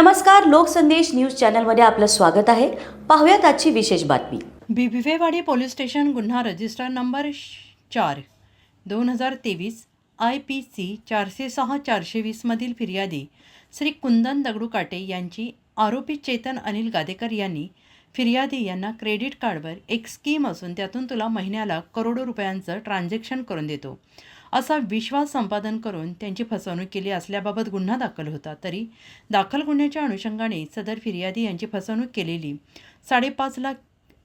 नमस्कार लोकसंदेश न्यूज चॅनलमध्ये आपलं स्वागत आहे. पाहूयात आजची विशेष बातमी. बिबिवेवाडी पोलीस स्टेशन गुन्हा रजिस्टर नंबर श- चार दोन हजार तेवीस आय पी सी चारशे सहा चारशे वीसमधील फिर्यादी श्री कुंदन दगडू काटे यांची आरोपी चेतन अनिल गादेकर यांनी फिर्यादी यांना क्रेडिट कार्डवर एक स्कीम असून त्यातून तुला महिन्याला करोडो रुपयांचं ट्रान्झॅक्शन करून देतो. असा विश्वास संपादन करून त्यांची फसवणूक केली असल्याबाबत गुन्हा दाखल होता. तरी दाखल गुन्ह्याच्या अनुषंगाने सदर फिर्यादी यांची फसवणूक केलेली साडेपाच लाख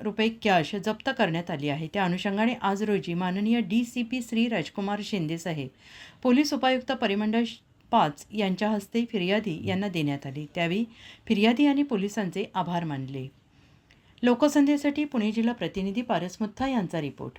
रुपये कॅश जप्त करण्यात आली आहे. त्या अनुषंगाने आज रोजी माननीय D C P Shri Rajkumar Shinde साहेब पोलीस उपायुक्त परिमंडळ पाच यांच्या हस्ते फिर्यादी यांना देण्यात आली. त्यावेळी फिर्यादी यांनी पोलिसांचे आभार मानले. लोकसंध्येसाठी पुणे जिल्हा प्रतिनिधी पारस मुत्था यांचा रिपोर्ट.